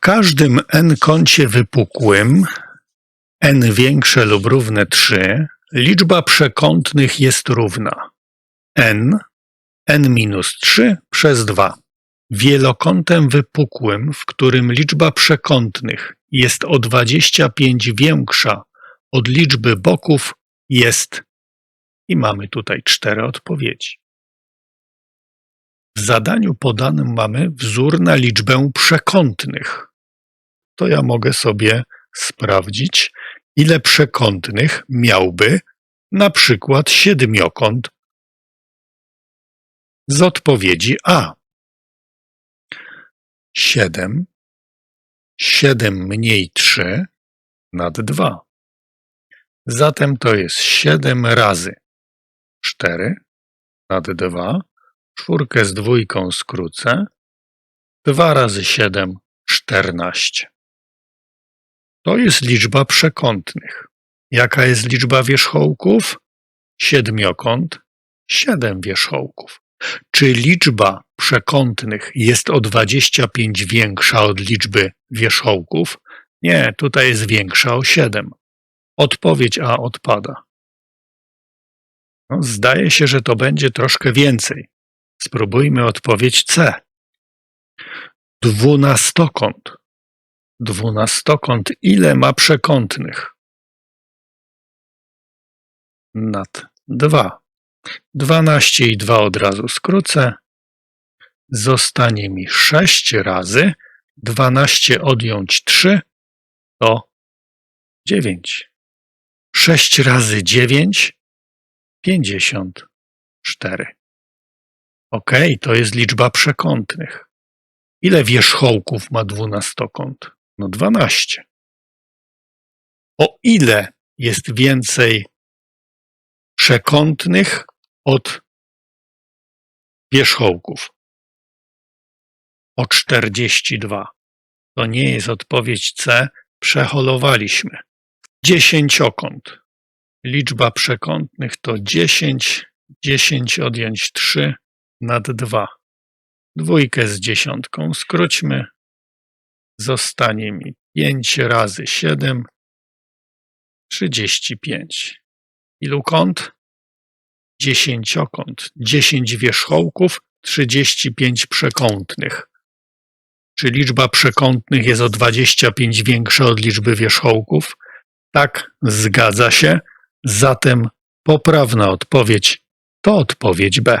każdym n-kącie wypukłym n większe lub równe 3 liczba przekątnych jest równa n n minus 3 przez 2. Wielokątem wypukłym, w którym liczba przekątnych jest o 25 większa od liczby boków, jest i mamy tutaj cztery odpowiedzi. W zadaniu podanym mamy wzór na liczbę przekątnych. To ja mogę sobie sprawdzić, ile przekątnych miałby na przykład siedmiokąt z odpowiedzi A. 7, 7 mniej 3 nad 2. Zatem to jest 7 razy 4 nad 2. Czwórkę z dwójką skrócę. 2 razy 7, 14. To jest liczba przekątnych. Jaka jest liczba wierzchołków? Siedmiokąt, 7 wierzchołków. Czy liczba przekątnych jest o 25 większa od liczby wierzchołków? Nie, tutaj jest większa o 7. Odpowiedź A odpada. No, zdaje się, że to będzie troszkę więcej. Spróbujmy odpowiedź C. Dwunastokąt. Dwunastokąt ile ma przekątnych? Nad 2. 12 i 2 od razu skrócę. Zostanie mi 6 razy 12 odjąć 3 to 9. 6 razy 9 54. Ok, to jest liczba przekątnych. Ile wierzchołków ma dwunastokąt? No 12. O ile jest więcej przekątnych od wierzchołków? O 42. To nie jest odpowiedź C, przeholowaliśmy. Dziesięciokąt. Liczba przekątnych to 10, 10 odjąć 3 nad 2. Dwójkę z dziesiątką skróćmy. Zostanie mi 5 razy 7, 35. Ilu kąt? Dziesięciokąt. 10 wierzchołków, 35 przekątnych. Czy liczba przekątnych jest o 25 większa od liczby wierzchołków? Tak, zgadza się. Zatem poprawna odpowiedź to odpowiedź B.